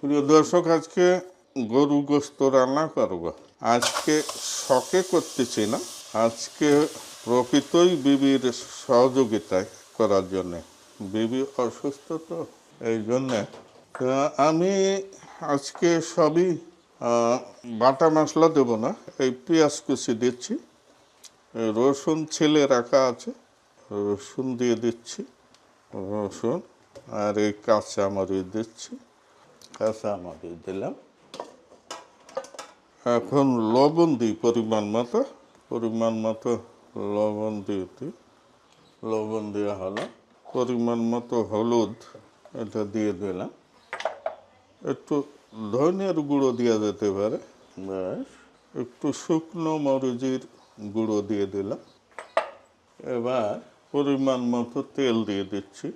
প্রিয় দর্শক, আজকে গরু গোস্ত রান্না করব। আজকে শখে করতেছি না। আজকে প্রকৃতই বিবির সহযোগিতায় করার জন্যে। বিবি অসুস্থ তো, এই জন্যে। আমি আজকে সবই বাটা মশলা দেবো না, এই পেঁয়াজ কুচি দিচ্ছি, রসুন ছেলে রাখা আছে, রসুন দিয়ে দিচ্ছি, রসুন আর এই কাঁচা মরিচ দিচ্ছি। কাঁচা মরিচ দিলাম। এখন লবণ দিই পরিমাণ মতো পরিমাণ মতো লবণ দিয়ে দিই। লবণ দেওয়া হলো পরিমাণ মতো হলুদ এটা দিয়ে দিলাম। একটু ধনিয়ার গুঁড়ো দেওয়া যেতে পারে। ব্যাস। একটু শুকনো মরিচির গুঁড়ো দিয়ে দিলাম। এবার পরিমাণ মতো তেল দিয়ে দিচ্ছি।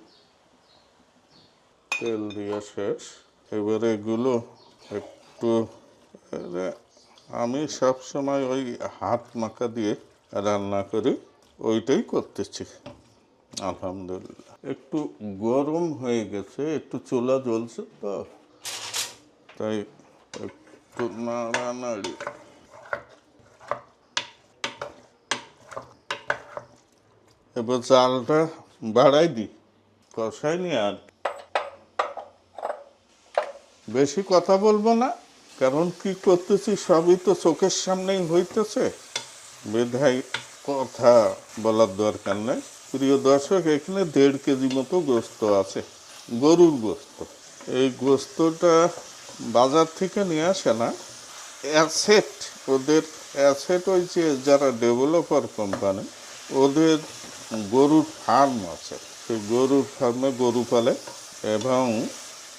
তেল দিয়ে শেষ। এবারে এগুলো একটু আমি সব সময় ওই হাত মাখা দিয়ে রান্না করি, ওইটাই করতেছি। আলহামদুলিল্লাহ। একটু গরম হয়ে গেছে, একটু চুলা জ্বলছে তো, তাই একটু নাড়ানাড়ি। এবার চালটা বাড়াই দিই, কষাই নি আর বেশি কথা বলব না, কারণ কি করতেছি সবই তো চোখের সামনেই হইতেছে। বিধায় কথা বলার দরকার নেই। প্রিয় দর্শক, এখানে দেড় কেজি মতো গোস্ত আছে, গরুর গোস্ত। এই গোস্তটা বাজার থেকে নিয়ে আসে না। অ্যাসেট, ওদের অ্যাসেট ওই যে যারা ডেভেলপার কোম্পানি, ওদের গরুর ফার্ম আছে। সেই গরুর ফার্মে গরু পালে এবং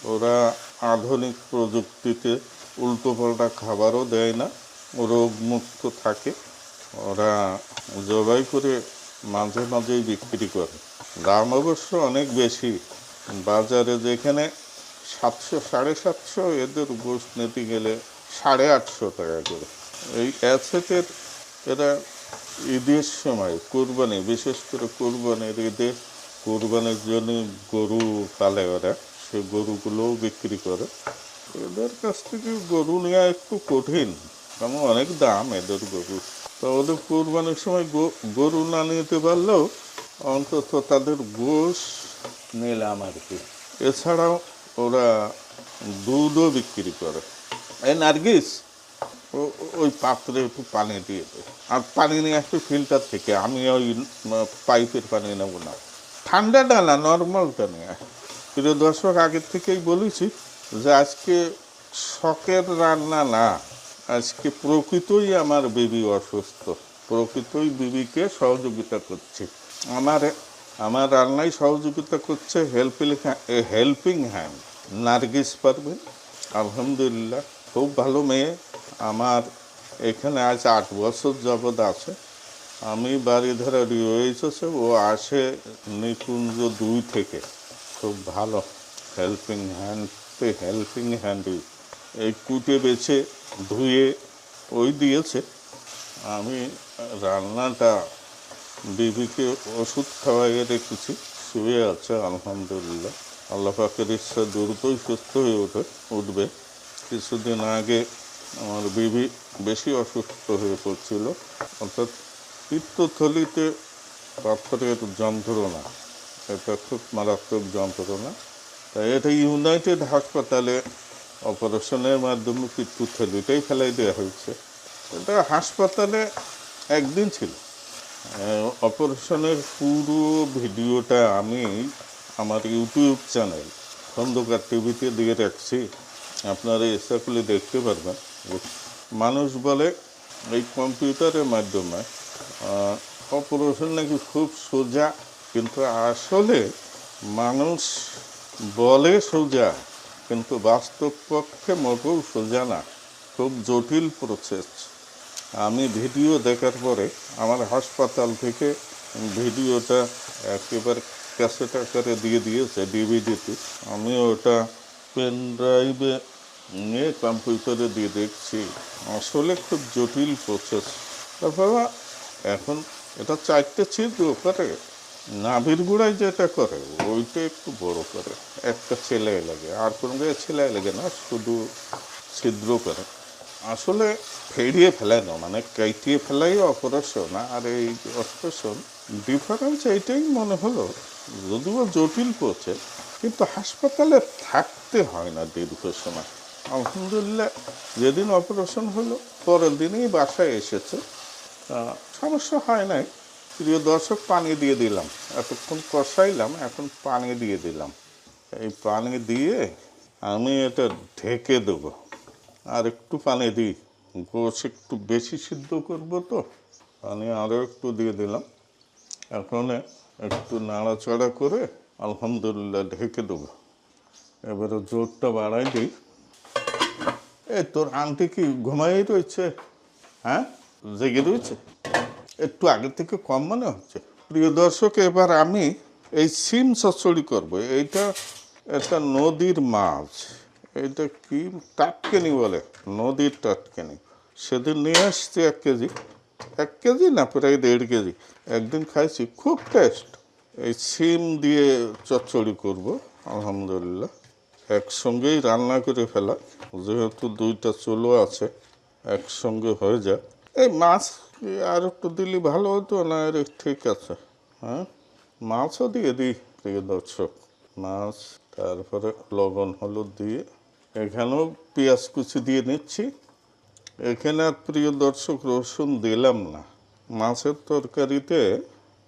ওরা আধুনিক প্রযুক্তিতে উল্টোপাল্টা খাবারও দেয় না, রোগমুক্ত থাকে। ওরা জবাই করে মাঝে মাঝেই বিক্রি করে। দাম অবশ্য অনেক বেশি। বাজারে যেখানে সাতশো, সাড়ে সাতশো, এদের গোস নিতে গেলে সাড়ে আটশো টাকা করে। এই অ্যাসেটের এরা ঈদের সময় কোরবানি, বিশেষ করে কোরবানির ঈদে কোরবানির জন্য গরু পালে ওরা। সে গরুগুলোও বিক্রি করে। এদের কাছ থেকে গরু নেওয়া একটু কঠিন, কারণ অনেক দাম এদের গরু। তো ওদের কোরবানির সময় গরু না নিতে পারলেও অন্তত তাদের গোশ নিলাম আর কি। এছাড়াও ওরা দুধও বিক্রি করে। এই নার্গিস ওই পাত্রে একটু পানি দিয়ে দেয় আর পানি নিয়ে একটু ফিল্টার থেকে আমি ওই পাইপের পানি নেব না। ঠান্ডাটা না, নর্মালটা নিয়ে। প্রিয় দর্শক আগের থেকেই বলেছি যে আজকে শখের রান্না না, আজকে প্রকৃতই আমার বিবি অসুস্থ। প্রকৃতই বিবিকে সহযোগিতা করছে। আমার আমার রান্নায় সহযোগিতা করছে হেল্পিং হেল্পিং হ্যান্ড নার্গিস পারবেন আলহামদুলিল্লাহ, খুব ভালো মেয়ে। আমার এখানে আজ আট বছর যাবৎ আছে। আমি বাড়ি ধরে রয়েছে, ও আসে নিকুঞ্জ দুই থেকে। খুব ভালো হেল্পিং হ্যান্ড হেল্পিং হ্যান্ড এই কুটে বেছে, ধুয়ে, ওই দিয়েছে। আমি রান্নাটা বিবিকে ওষুধ খাওয়াইয়ে রেখেছি, শুয়ে আছে আলহামদুলিল্লাহ। আল্লাহ পাকের ইচ্ছা দ্রুতই সুস্থ হয়ে ওঠে উঠবে। কিছুদিন আগে আমার বিবি বেশি অসুস্থ হয়ে পড়ছিল, অর্থাৎ পিত্তথলিতে পাথরের যন্ত্রণা। এটা খুব মারাত্মক যন্ত্রণা। তাই এটা ইউনাইটেড হাসপাতালে অপারেশনের মাধ্যমে পিত্তথলিটাই ফেলাই দেওয়া হয়েছে। এটা হাসপাতালে একদিন ছিল। অপারেশনের পুরো ভিডিওটা আমি আমার ইউটিউব চ্যানেল, খন্দকার টিভিতে দিয়ে রাখছি। আপনারা ইচ্ছা দেখতে পারবেন। মানুষ বলে এই কম্পিউটারের মাধ্যমে অপারেশন নাকি খুব সোজা কিন্তু আসলে মানুষ বলে সোজা, কিন্তু বাস্তব পক্ষে মোটেও সোজা না। খুব জটিল প্রসেস আমি ভিডিও দেখার পরে আমার হাসপাতাল থেকে ভিডিওটা একেবারে ক্যাসেট আকারে দিয়ে দিয়েছে ডিভিডিতে আমি ওটা পেন ড্রাইভে নিয়ে কম্পিউটারে দিয়ে দেখছি। আসলে খুব জটিল প্রসেস তারপরে এখন এটা চারটে ছিদ্র করে নাভির গুড়ায় যেটা করে, ওইটা একটু বড় করে। একটা ছেলে লাগে। আর কোনো জায়গায় ছেলে লাগে না, শুধু ছিদ্র করে। আসলে ফেরিয়ে ফেলে না মানে কাইটিয়ে ফেলাই অপারেশন আর এই অপারেশন ডিফারেন্স এইটাই মনে হলো, যদিও জটিল করছে, কিন্তু হাসপাতালে থাকতে হয় না দীর্ঘ সময়। আলহামদুলিল্লাহ, যেদিন অপারেশন হলো, পরের দিনই বাসায় এসেছে। সমস্যা হয় নাই। প্রিয় দর্শক, পানি দিয়ে দিলাম। এতক্ষণ কষাইলাম, এখন পানি দিয়ে দিলাম। এই পানি দিয়ে আমি এটা ঢেকে দেবো। আর একটু পানি দিই। গোশ একটু বেশি সিদ্ধ করব তো, পানি আরও একটু দিয়ে দিলাম। এখন একটু নাড়াচাড়া করে আলহামদুলিল্লাহ ঢেকে দেবো। এবারে জোরটা বাড়াই দিই। এ তোর আন্টি কি ঘুমাই রয়েছে? হ্যাঁ? জেগে রয়েছে? একটু আগে থেকে কম মনে হচ্ছে। প্রিয় দর্শক, এবার আমি এই সিম চচ্চড়ি করব। এইটা একটা নদীর মাছ। এটা কি? টাটকেনি বলে, নদীর টাটকেনি। সেদিন নিয়ে আসছি এক কেজি। এক কেজি না, প্রায় দেড় কেজি। একদিন খাইছি, খুব টেস্ট। এই সিম দিয়ে চচ্চড়ি করব, আলহামদুলিল্লাহ। একসঙ্গেই রান্না করে ফেলা। যেহেতু দুইটা চুলো আছে, একসঙ্গে হয়ে যায়। এই মাছ কি আর একটু দিলে ভালো হতো? না, এর ঠিক আছে। হ্যাঁ? মাছও দিয়ে দিই প্রিয় দর্শক। মাছ, তারপরে লবণ, হলুদ দিয়ে। এখানেও পেঁয়াজ কুচি দিয়ে নিচ্ছি। এখানে আর প্রিয় দর্শক, রসুন দিলাম না। মাছের তরকারিতে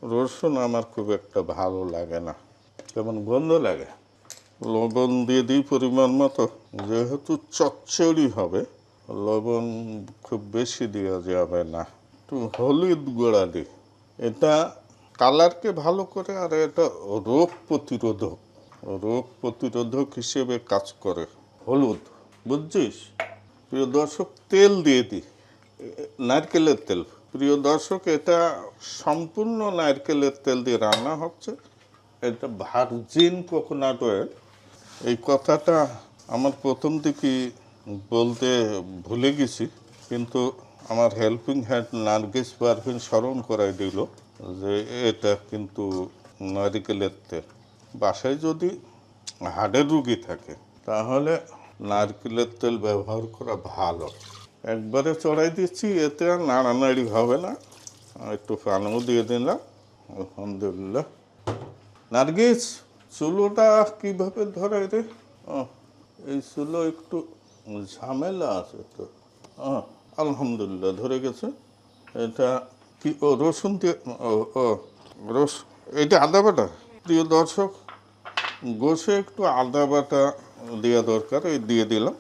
রসুন আমার খুব একটা ভালো লাগে না। কেমন গন্ধ লাগে? লবণ দিয়ে দিই পরিমাণ মতো। যেহেতু চচ্চড়ি হবে, লবণ খুব বেশি দেওয়া যাবে না। একটু হলুদ গুঁড়া দিই এটা কালারকে ভালো করে আর এটা রোগ প্রতিরোধক। রোগ প্রতিরোধক হিসেবে কাজ করে হলুদ, বুঝছিস? প্রিয় দর্শক, তেল দিয়ে দিই নারকেলের তেল। প্রিয় দর্শক, এটা সম্পূর্ণ নারকেলের তেল দিয়ে রান্না হচ্ছে। এটা ভার্জিন কোকোনাট অয়েল এই কথাটা আমার প্রথম দিকে বলতে ভুলে গেছি, কিন্তু আমার হেল্পিং হ্যান্ড নার্গিস পারভিন স্মরণ করাই দিল যে এটা কিন্তু নারিকেলের তেল বাসায় যদি হাড়ের রুগী থাকে তাহলে নারকেলের তেল ব্যবহার করা ভালো। একবারে চড়াই দিচ্ছি এতে আর নাড়ানাড়ি হবে না। একটু পানিও দিয়ে দিলাম। আলহামদুলিল্লাহ। নার্গিস চুলোটা কীভাবে ধরে রে? এই চুলো একটু ঝামেলা আছে তো। ও, আলহামদুলিল্লাহ, ধরে গেছে। এটা কি, ও রসুন ও রস, এটা আদা বাটা? প্রিয় দর্শক গোসে একটু আদা বাটা দেওয়া দরকার, ওই দিয়ে দিলাম।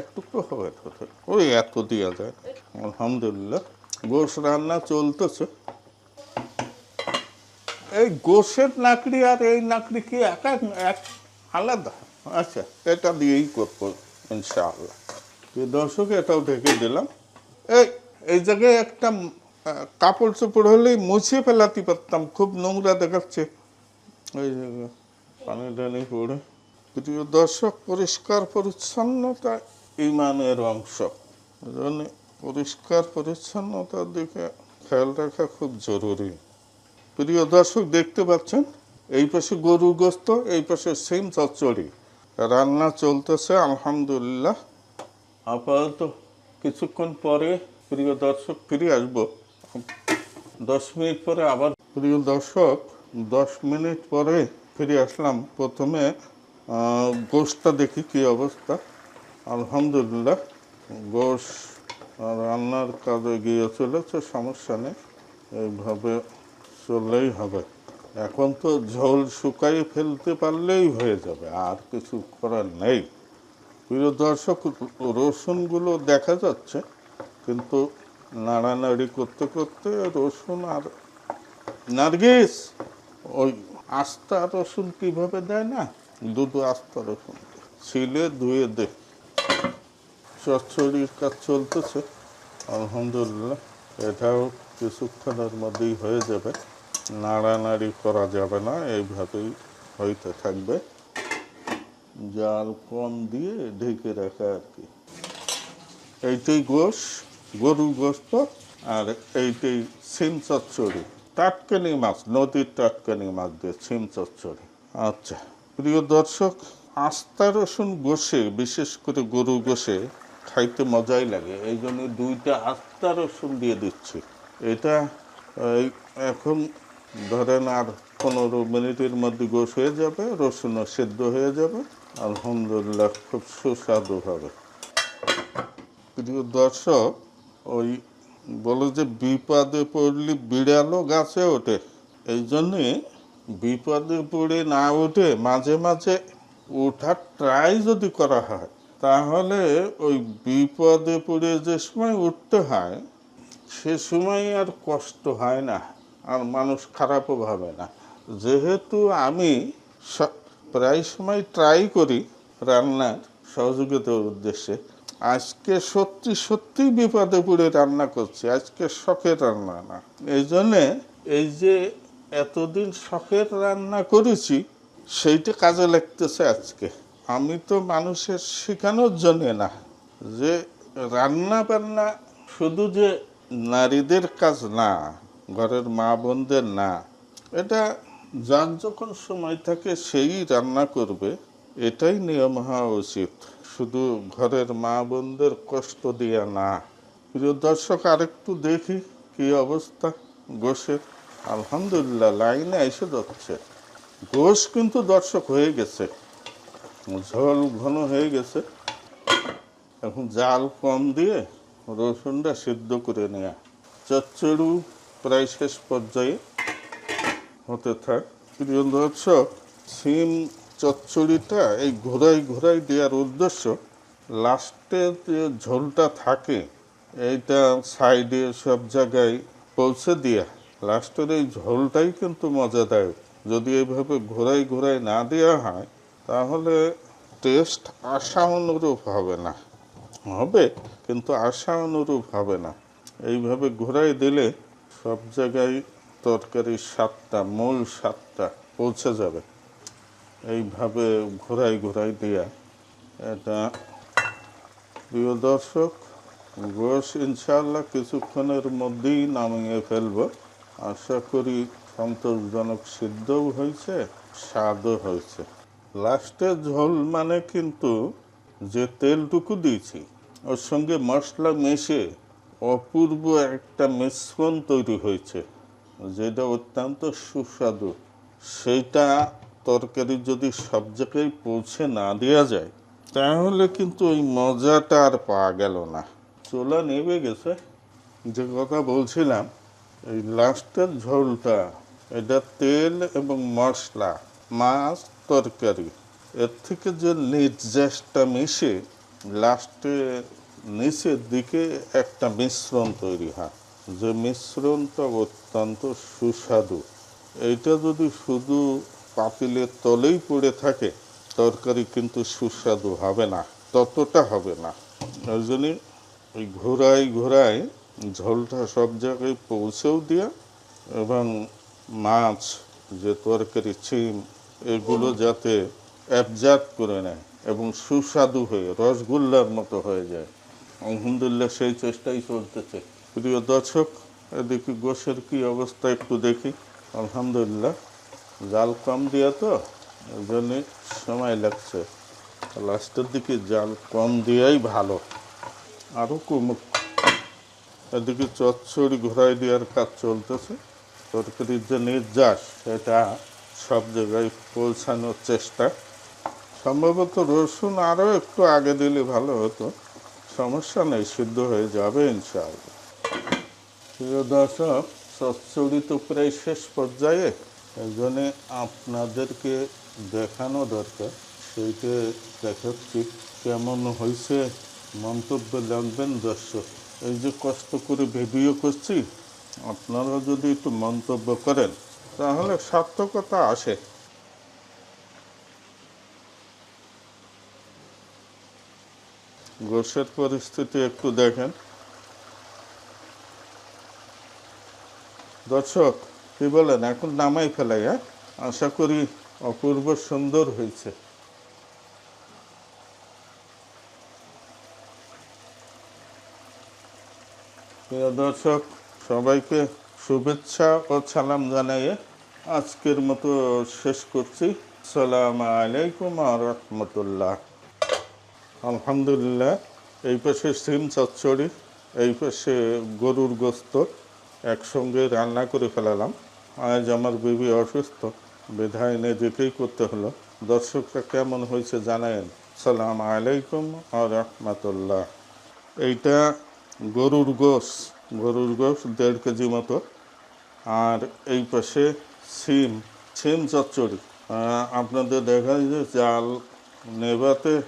একটু তো হবে ওই এত দেওয়া যায়। আলহামদুলিল্লাহ গোস রান্না চলতেছে। এই গোসের নাকড়ি আর এই নাকড়ি কি এক এক এক আলাদা? আচ্ছা এটা দিয়েই করব, ইনশাআল্লাহ। দর্শক, এটাও ঢেকে দিলাম। এই জায়গায় একটা কাপড় চোপড় হলেই মুছে ফেলাতে পারতাম, খুব নোংরা দেখাচ্ছে। ওই জায়গায় পানি টানি পড়ে। প্রিয় দর্শক, পরিষ্কার পরিচ্ছন্নতা ইমানের অংশ। পরিষ্কার পরিচ্ছন্নতার দিকে খেয়াল রাখা খুব জরুরি। প্রিয় দর্শক, দেখতে পাচ্ছেন, এই পাশে গরু গোস্ত, এই পাশে সিম চচ্চড়ি। রান্না চলতেছে, আলহামদুলিল্লাহ। আপাতত কিছুক্ষণ পরে প্রিয় দর্শক ফিরে আসব। দশ মিনিট পরে আবার প্রিয় দর্শক, দশ মিনিট পরে ফিরে আসলাম প্রথমে। গোশটা দেখি কি অবস্থা। আলহামদুলিল্লাহ, গোশ রান্নার কাজে গিয়ে চলেছে, সমস্যা নেই। এইভাবে চললেই হবে। এখন তো ঝোল শুকাই ফেলতে পারলেই হয়ে যাবে, আর কিছু করার নেই। প্রিয় দর্শক রসুনগুলো দেখা যাচ্ছে, কিন্তু নাড়ানাড়ি করতে করতে রসুন আর নার্গিস, ওই আস্তা রসুন কীভাবে দেয় না? দুটো আস্তা রসুন ছিলে ধুয়ে দে। চচ্চড়ির কাজ চলতেছে, আলহামদুলিল্লাহ। এটাও কিছুক্ষণের মধ্যেই হয়ে যাবে। নাড়ানাড়ি করা যাবে না, এইভাবেই হইতে থাকবে। জাল কম দিয়ে ঢেকে রাখা আর কি। এইটাই গোশ, গরু গোস্ত আর এইটাই সিম চচ্চড়ি। টাটকানি মাছ, নদীর টাটকানি মাছ দিয়ে ছিম চচ্চড়ি। আচ্ছা প্রিয় দর্শক, আস্তা রসুন গোষে বিশেষ করে গরু গোষে খাইতে মজাই লাগে। এই জন্য দুইটা আস্তা রসুন দিয়ে দিচ্ছি। এটা এখন ধরেন আর পনেরো মিনিটের মধ্যে গোশ হয়ে যাবে রসুনও সেদ্ধ হয়ে যাবে, আলহামদুলিল্লাহ খুব সুস্বাদু হবে। প্রিয় দর্শক, ওই বলে যে বিপদে পড়লে বিড়ালও গাছে ওঠে, এই জন্যে বিপদে পড়ে না উঠে মাঝে মাঝে ওঠার ট্রাই যদি করা হয়, তাহলে ওই বিপদে পড়ে যে সময় উঠতে হয়, সে সময় আর কষ্ট হয় না, আর মানুষ খারাপও ভাবে না। যেহেতু আমি প্রায় সময় ট্রাই করি রান্নার সহযোগিতার উদ্দেশ্যে। আজকে সত্যি সত্যি বিপদে পড়ে রান্না করছি। আজকে শখের রান্না না। এই জন্যে এই যে এতদিন শখের রান্না করেছি, সেইটা কাজে লাগতেছে আজকে। আমি তো মানুষের শেখানোর জন্যে না। যে রান্না বান্না শুধু যে নারীদের কাজ না, ঘরের মা বোনদের না, এটা যার যখন সময় থাকে, সেই রান্না করবে। এটাই নিয়ম হওয়া উচিত। শুধু ঘরের মা বোনদের কষ্ট দিয়া না। প্রিয় দর্শক, আরেকটু দেখি কি অবস্থা গোশের আলহামদুলিল্লাহ, লাইনে এসে যাচ্ছে। গোশ কিন্তু দর্শক হয়ে গেছে। ঝোল ঘন হয়ে গেছে। এখন জাল কম দিয়ে রসুনটা সিদ্ধ করে নেওয়া চচ্চড়ু প্রায় শেষ পর্যায়ে। হতে থাক। প্রিয় দর্শক, সিম চচ্চড়িটা এই ঘোরাই ঘোরাই দেওয়ার উদ্দেশ্য লাস্টে যে ঝোলটা থাকে, এইটা সাইডে সব জায়গায় পৌঁছে দিয়া লাস্টের এই ঝোলটাই কিন্তু মজাদায়ক যদি এইভাবে ঘোরাই ঘোরাই না দেওয়া হয়, তাহলে টেস্ট আশা অনুরূপ হবে না। হবে, কিন্তু আশা অনুরূপ হবে না। এইভাবে ঘোরাই দিলে সব জায়গায় তরকারির স্বাদটা মূল স্বাদটা পৌঁছে যাবে। এইভাবে ঘোরাই ঘোরাই দেয়া এটা প্রিয় দর্শক গোশ ইনশাআল্লাহ কিছুক্ষণের মধ্যেই নামিয়ে ফেলব। আশা করি সন্তোষজনক সিদ্ধও হয়েছে, স্বাদও হয়েছে। লাস্টে ঝোল মানে কিন্তু যে তেলটুকু দিয়েছি, ওর সঙ্গে মশলা মিশে অপূর্ব একটা মিশ্রণ তৈরি হয়েছে। যেটা অত্যন্ত সুস্বাদু, সেইটা তরকারি যদি সব জায়গায় পৌঁছে না দেওয়া যায়, তাহলে কিন্তু ওই মজাটা আর পাওয়া গেল না। চোলা নেবে গেছে। যে কথা বলছিলাম, এই লাস্টের ঝোলটা, এটা তেল এবং মশলা মাছ তরকারি, এর থেকে যে নির্যাসটা মিশে, লাস্টে নিচের দিকে একটা মিশ্রণ তৈরি হয়। যে মিশ্রণটা অত্যন্ত সুস্বাদু। এইটা যদি শুধু পাতিলের তলেই পড়ে থাকে, তরকারি কিন্তু সুস্বাদু হবে না, ততটা হবে না। ওই জন্যে ওই ঘোরাই ঘোরাই ঝোলটা সব জায়গায় পৌঁছেও দেওয়া এবং মাছ, যে তরকারি, ছিম, এগুলো যাতে অ্যাবজার্ভ করে নেয় এবং সুস্বাদু হয়ে, রসগোল্লার মতো হয়ে যায়। আলহামদুলিল্লাহ সেই চেষ্টাই চলতেছে। প্রিয় দর্শক, এদিকে গোশের কি অবস্থা একটু দেখি। আলহামদুলিল্লাহ। জাল কম দিয়া তো জন্যে সময় লাগছে। লাস্টের দিকে জাল কম দেওয়াই ভালো। আরও কমুক। এদিকে চচ্চড়ি ঘোরাই দেওয়ার কাজ চলতেছে। তরকারির যে নির্যাস, সেটা সব জায়গায় পৌঁছানোর চেষ্টা। সম্ভবত রসুন আরও একটু আগে দিলে ভালো হতো। সমস্যা নেই, সিদ্ধ হয়ে যাবে ইনশাআল্লাহ। প্রিয় চচ্চড়ি প্রায় শেষ পর্যায়ে এই জন্যে আপনাদেরকে দেখানো দরকার। সেইটা দেখাচ্ছি কেমন হয়েছে মন্তব্য লাগবেন দর্শক। এই যে কষ্ট করে ভিডিও করছি, আপনারা যদি একটু মন্তব্য করেন, তাহলে সার্থকতা আসে। গোষের পরিস্থিতি একটু দেখেন। দর্শক, কি বলেন? এখন নামাই ফেলাই হ্যাঁ? আশা করি অপূর্ব সুন্দর হয়েছে। প্রিয় দর্শক, সবাইকে শুভেচ্ছা ও সালাম জানিয়ে আজকের মতো শেষ করছি। সালাম আলাইকুম রহমতুল্লাহ। আলহামদুলিল্লাহ, এই পাশে সিম চচ্চড়ি, এই পাশে গরুর গোস্ত। একসঙ্গে রান্না করে ফেলালাম। আজ আমার বিবি অসুস্থ। বিধায় নিজেকেই করতে হলো। দর্শকরা কেমন হয়েছে জানায়েন। সালাম আলাইকুম আ রহমতুল্লাহ। এইটা গরুর গোস গরুর গোস দেড় কেজি মতো। আর এই পাশে সিম। সিম চচ্চড়ি। আপনাদের দেখা যায় যে জাল নেভাতে